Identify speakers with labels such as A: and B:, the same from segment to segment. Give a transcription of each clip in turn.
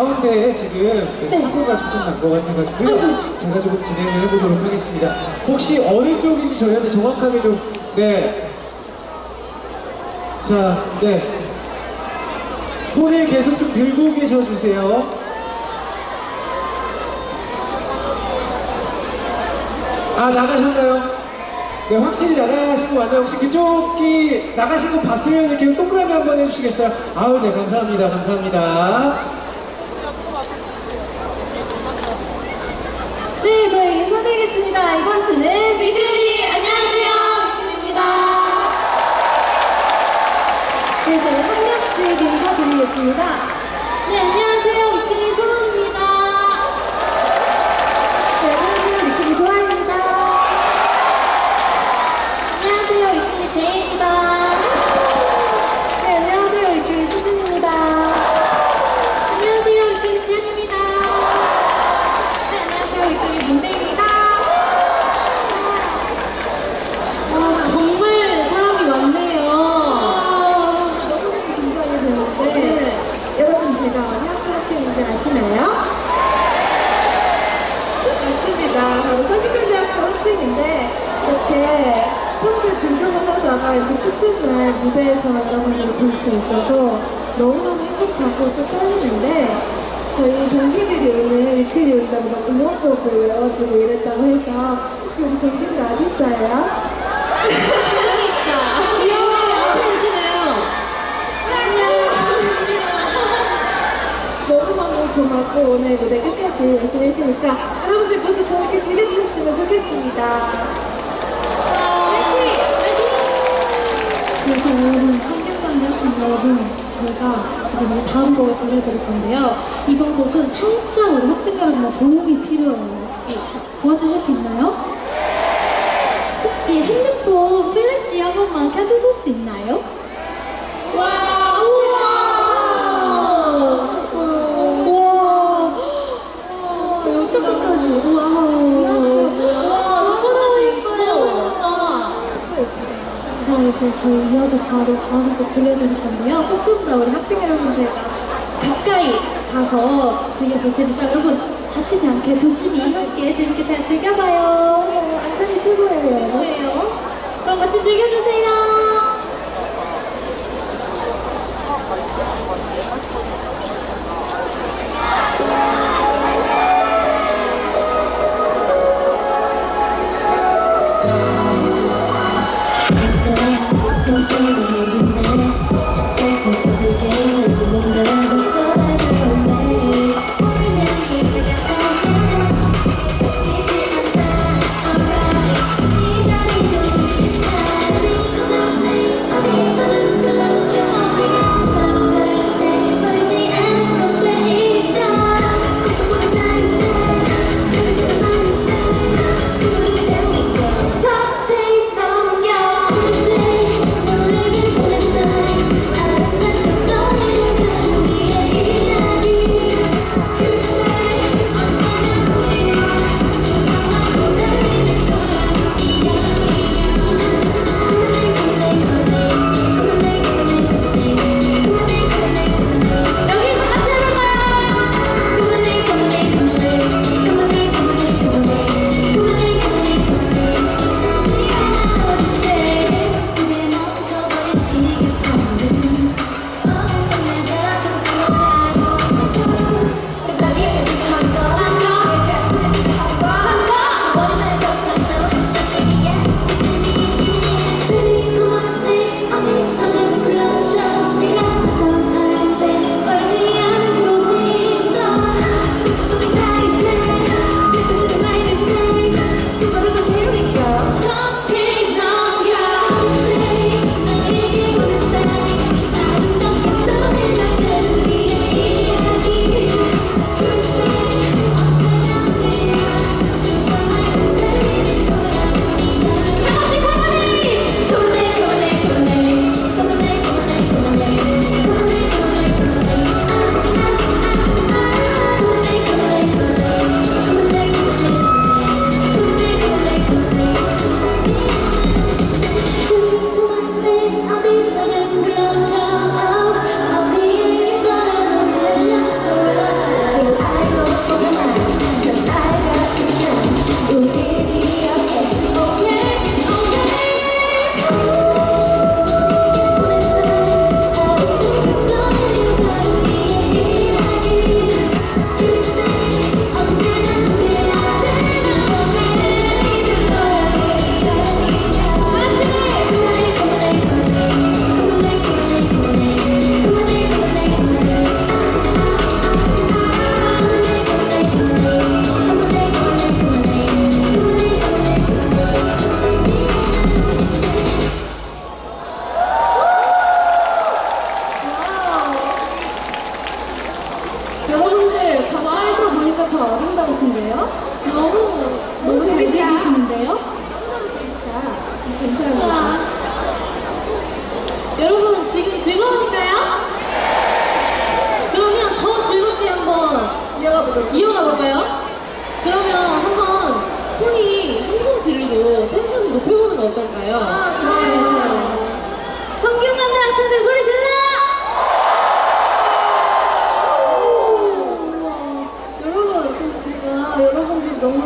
A: 가운데에 지금
B: 네.
A: 사고가 조금 난 것 같아가지고요. 제가 조금 진행을 해보도록 하겠습니다. 혹시 어느 쪽인지 저희한테 정확하게 좀, 네. 자, 네. 손을 계속 좀 들고 계셔 주세요. 아, 나가셨나요? 네, 확실히 나가신 거 맞나요? 혹시 그쪽이 나가신 거 봤으면 이렇게 동그라미 한 번 해주시겠어요? 아우, 네, 감사합니다. 감사합니다.
B: 네, 저희 인사드리겠습니다. 이번 주는 미들리 안녕하세요, 미들리입니다. 네, 저희 한 명씩 인사드리겠습니다. 네, 안녕하세요, 미들리 소원입니다. 네, 안녕하세요, 미들리 조아입니다. 안녕하세요, 미들리 제이입니다. 네, 안녕하세요, 미들리 수진입니다. 안녕하세요, 미들리 지연입니다. 네, 안녕하세요. 이끌리 문대입니다. 와, 정말 사람이 많네요. 너무너무 긴장이 되는데, 여러분 제가 어느 학교 학생인지 아시나요? 맞습니다. 바로 서귀관대학교 학생인데, 이렇게 평소에 등교만 하다가 이렇게 축제날 무대에서 여러분들을 볼 수 있어서 너무너무 행복하고 또 떨리는데, 저희 동기들이 오늘 리클리 온다고 막 응원곡을 외워주고 이랬다고 해서 혹시 우리 동기들 어디 있어요? 저기 있다. 귀여워. 앞에 계시네요. 너무너무 고맙고 오늘 무대 끝까지 열심히 할 테니까 저렇게 즐겨주셨으면 좋겠습니다.
C: 그래서 여러분, 성균관대 학생 여러분, 저희가 지금 이 다음 곡을 들려드릴 건데요. 이번 곡은 살짝 우리 학생 여러분의 도움이 필요해요. 혹시 도와주실 수 있나요? 혹시 핸드폰 플래시 한 번만 켜주실 수 있나요?
B: 와, 우와!
C: 우와! 저 저까지 우와! 이제 저희 이어서 바로 다음 곡 들려드릴 건데요. 조금 더 우리 학생 여러분들과 가까이 가서 즐겨볼 테니까 여러분 다치지 않게 조심히 함께 재밌게 잘 즐겨봐요.
B: 어, 안전이 최고예요.
C: 뭐예요? 그럼 같이 즐겨주세요.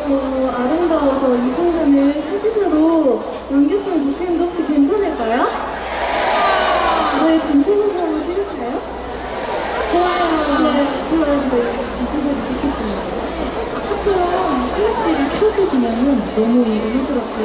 B: 아름답고 아름다워서 이 순간을 사진으로 남겼으면 좋겠는데 혹시 괜찮을까요? 네, 괜찮아서 한번 찍을까요? 좋아요. 네, 불러주고 괜찮아서 찍겠습니다.
C: 아까처럼 클래식을 켜주시면 너무 이 리스 같은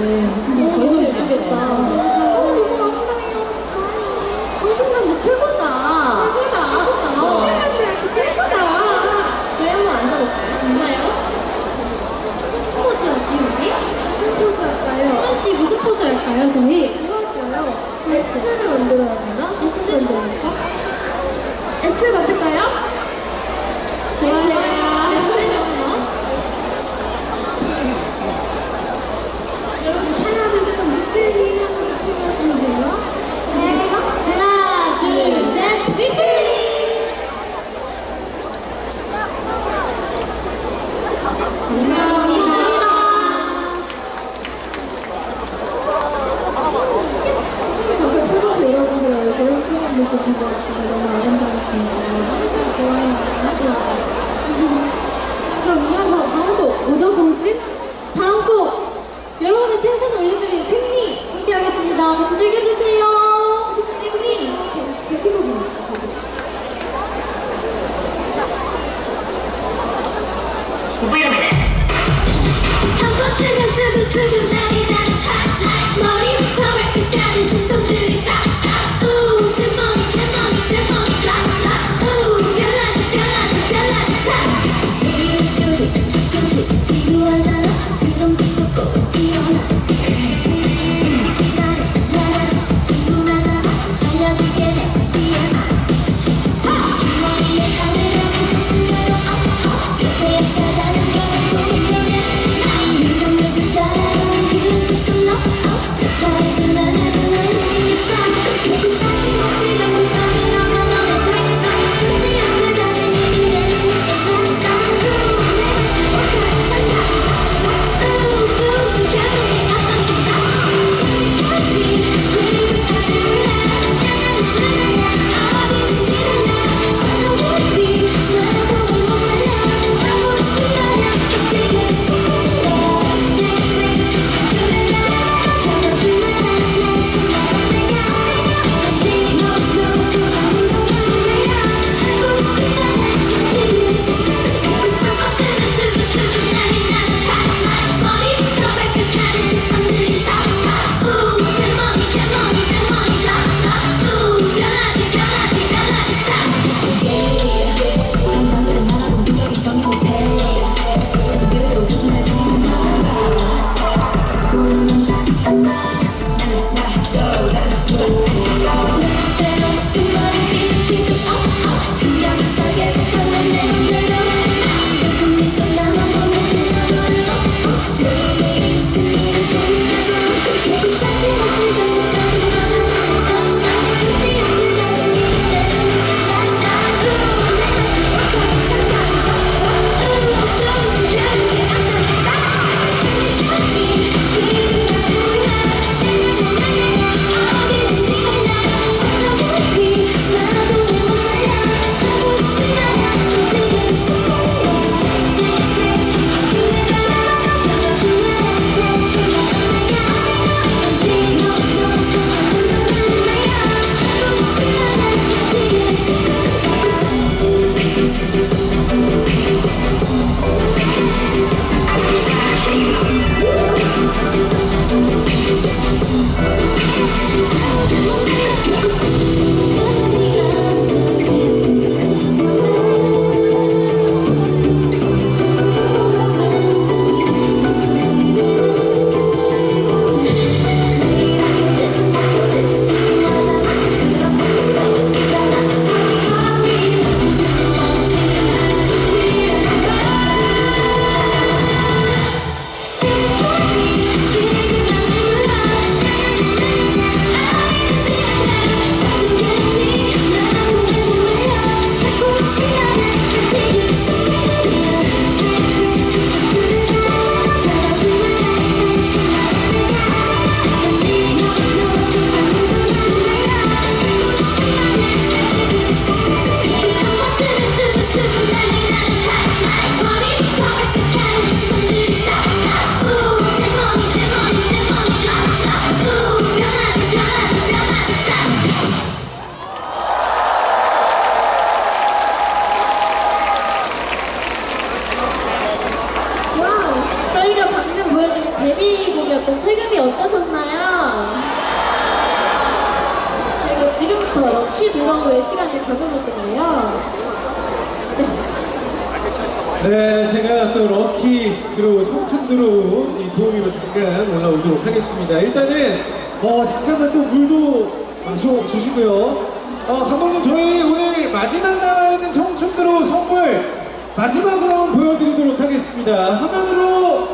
B: 네, 제가
A: 또 럭키 들어오, 청춘 들어온 이 도우미로 잠깐 올라오도록 하겠습니다. 일단은, 어, 잠깐만 또 물도 마셔 주시고요. 어, 감독님, 저희 오늘 마지막 남아 있는 청춘 들어온 선물 마지막으로 한번 보여드리도록 하겠습니다. 화면으로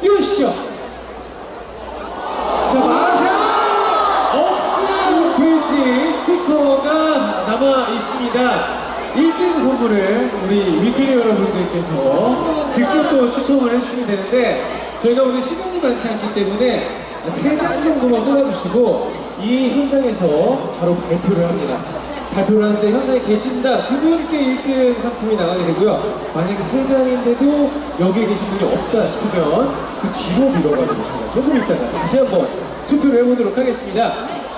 A: 띄워주시죠. 자, 마샤 억스 브릿지 스피커가 남아 있습니다. 1등 선물을 우리 위클리 여러분들께서 직접 또 추첨을 해주시면 되는데 저희가 오늘 시간이 많지 않기 때문에 세장 정도만 뽑아주시고 이 현장에서 바로 발표를 합니다. 발표를 하는데 현장에 계신다 그분께 1등 상품이 나가게 되고요. 만약에 세 장인데도 여기에 계신 분이 없다 싶으면 그 뒤로 밀어가지고 저희가 조금 있다가 다시 한번 투표를 해보도록 하겠습니다.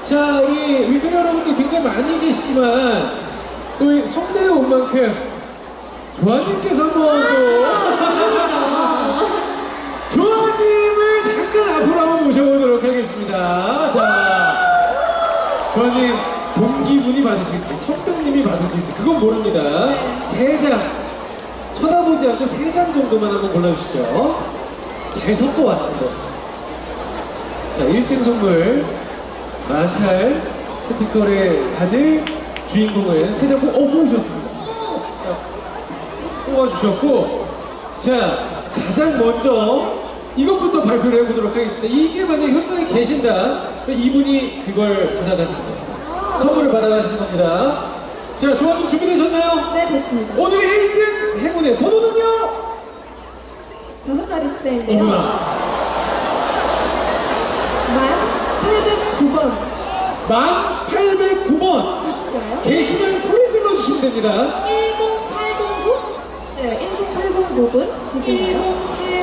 A: 자, 우리 위클 여러분들 굉장히 많이 계시지만 또 이 성대에 온 만큼 조아님께서 한번 또 조아님을 잠깐 앞으로 한번 모셔보도록 하겠습니다. 자, 조아님 동기분이 받으실지 선배님이 받으실지 그건 모릅니다. 세 장 쳐다보지 않고 세 장 정도만 한번 골라주시죠. 잘 섞어 왔습니다. 자, 1등 선물 마샬 스피커를 받을 주인공은 세장 뽑, 어, 뽑으셨습니다. 자, 뽑아주셨고, 자, 가장 먼저 이것부터 발표를 해보도록 하겠습니다. 이게 만약에 현장에 계신다, 이분이 그걸 받아가시는 겁니다. 선물을 받아가시는 겁니다. 자, 조아님 준비되셨나요?
B: 네, 됐습니다.
A: 오늘의 1등 행운의 번호는요?
B: 다섯 자리 숫자인데요.
A: 어머나.
B: 만
A: 1809번. 계시면 소리 질러 주시면 됩니다.
D: 10809
B: 네, 10809분 보실까요?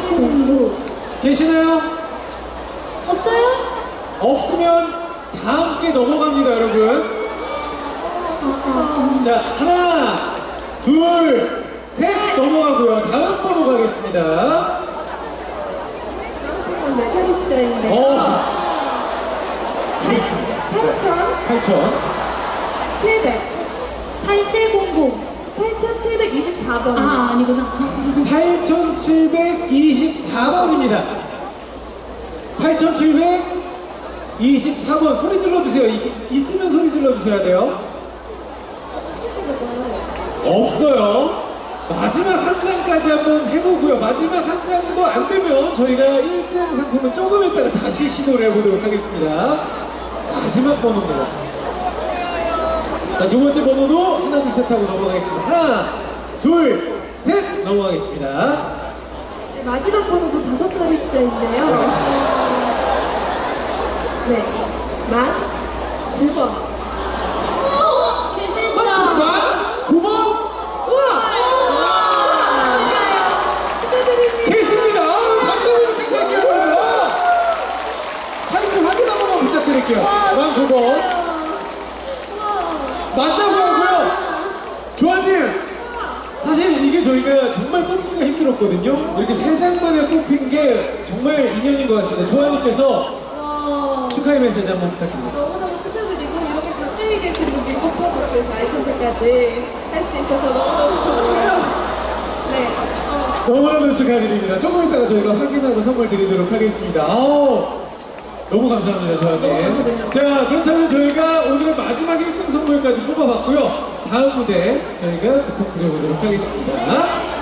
D: 10809
A: 계시나요?
D: 없어요?
A: 없으면 다 함께 넘어갑니다, 여러분. 자, 하나, 둘, 셋 넘어가고요. 다음 번호 가겠습니다.
B: 다음 네 자리 숫자인데요.
A: 어. 좋습니다.
B: 8,700.
A: 8,000.
D: 8700
B: 8,724번.
D: 아 아니구나
A: 8724번입니다. 8724번 소리 질러 주세요. 이- 있으면 소리 질러 주셔야 돼요. 없어요. 마지막 한 장까지 한번 해보고요. 마지막 한 장도 안 되면 저희가 1등 상품은 조금 있다가 다시 시도를 해보도록 하겠습니다. 마지막 번호입니다. 자, 두 번째 번호도 하나, 둘, 셋 하고 넘어가겠습니다. 하나, 둘, 셋 넘어가겠습니다.
B: 네, 마지막 번호도 다섯 자리 숫자인데요. 네, 만 9번. 계신다.
A: 만 9번
B: 우와! 축하드립니다.
A: 계십니다. 박수 부탁드릴게요, 여러분. 파이팅 확인 한 번만 부탁드릴게요. 만 9번. 맞다고 하고요. 조아님, 사실 이게 저희가 정말 뽑기가 힘들었거든요. 이렇게 세 장만에 뽑힌 게 정말 인연인 것 같습니다. 조아님께서
B: 와.
A: 축하의 메시지 한번 부탁드리겠습니다.
B: 너무너무 축하드리고 이렇게 가까이 계신 분들이 뽑혀서 그 아이콘까지 할 수 있어서 너무너무 좋고요. 네. 어,
A: 너무너무 축하드립니다. 조금 이따가 저희가 확인하고 선물 드리도록 하겠습니다. 아우, 너무 감사합니다,
B: 너무. 감사드립니다.
A: 자, 그렇다면 저희가 오늘의 마지막 1등 선물까지 뽑아봤고요. 다음 무대 저희가 부탁드려보도록 하겠습니다.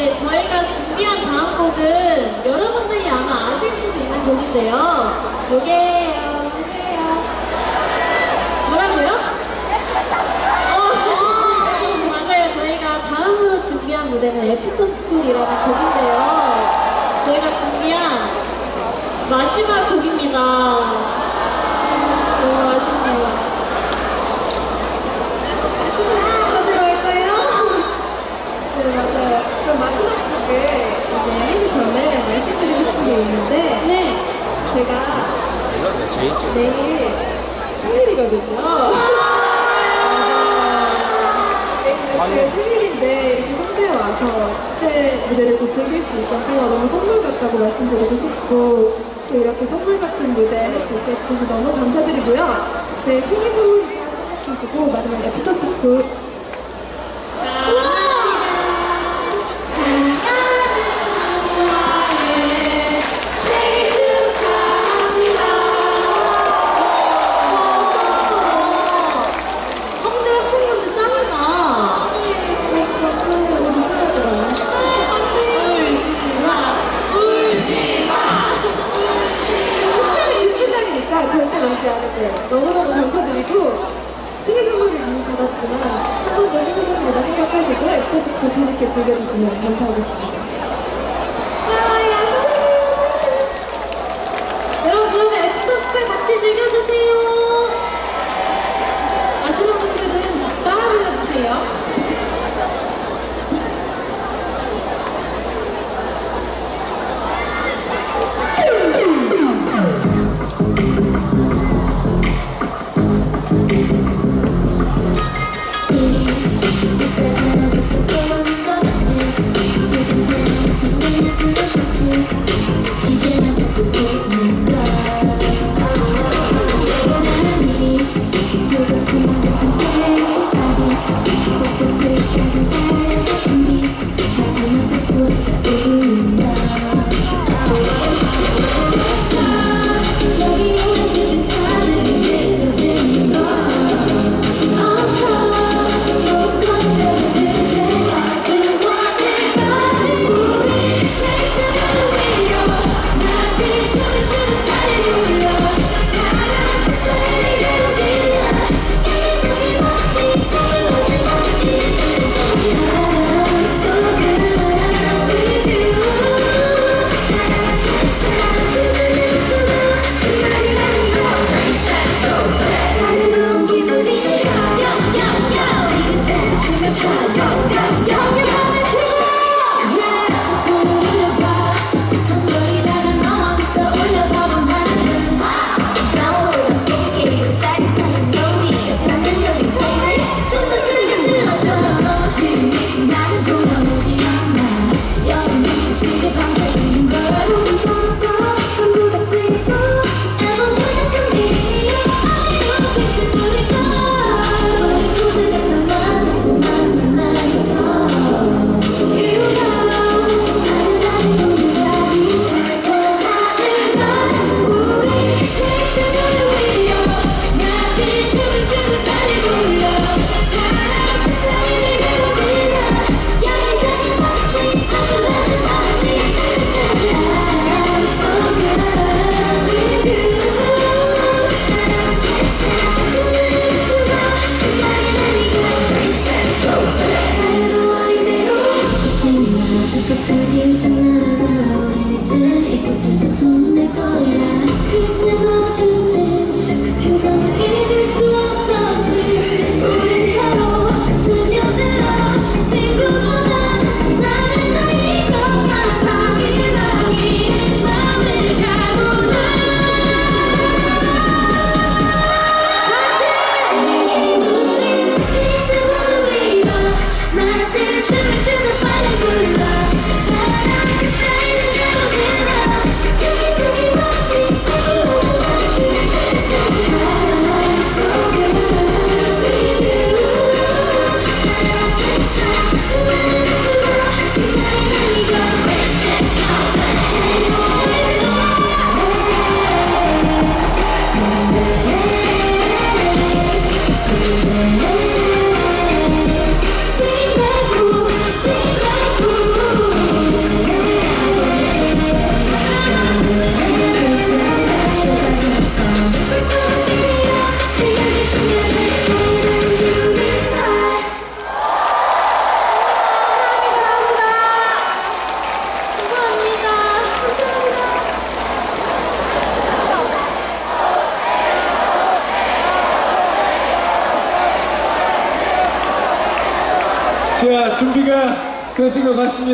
B: 네, 저희가 준비한 다음 곡은 여러분들이 아마 아실 수도 있는 곡인데요. 요게 어, 뭐예요? 뭐라고요? 어, 맞아요. 저희가 다음으로 준비한 무대는 애프터 스쿨이라는 곡인데요. 저희가 준비한 마지막 곡입니다. 너무 아쉽네요. 무대를 또 즐길 수 있어서 너무 선물 같다고 말씀드리고 싶고 또 이렇게 선물 같은 무대 할 수 있게 해주셔서 너무 감사드리고요. 제 생일 선물 생각해주시고 마지막에 애프터스쿨
C: 뜻이
B: 뭔지 아는데 너무너무 감사드리고 생일 선물을 안 받았지만 한 번 더 생일 선물이라 생각하시고 애프터 스쿨 재밌게 즐겨주시면 감사하겠습니다. 아, 사랑해요, 사랑해요.
C: 여러분 애프터스쿨 같이 즐겨주세요. 아시는 분들은 따라 불러주세요.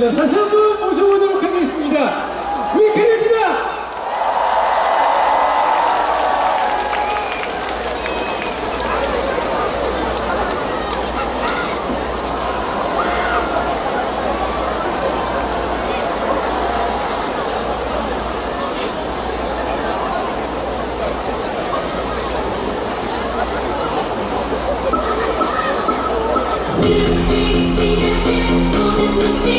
D: 감사합니다.
A: 다시 한 번 모셔보도록 하겠습니다. 위클입니다.
C: see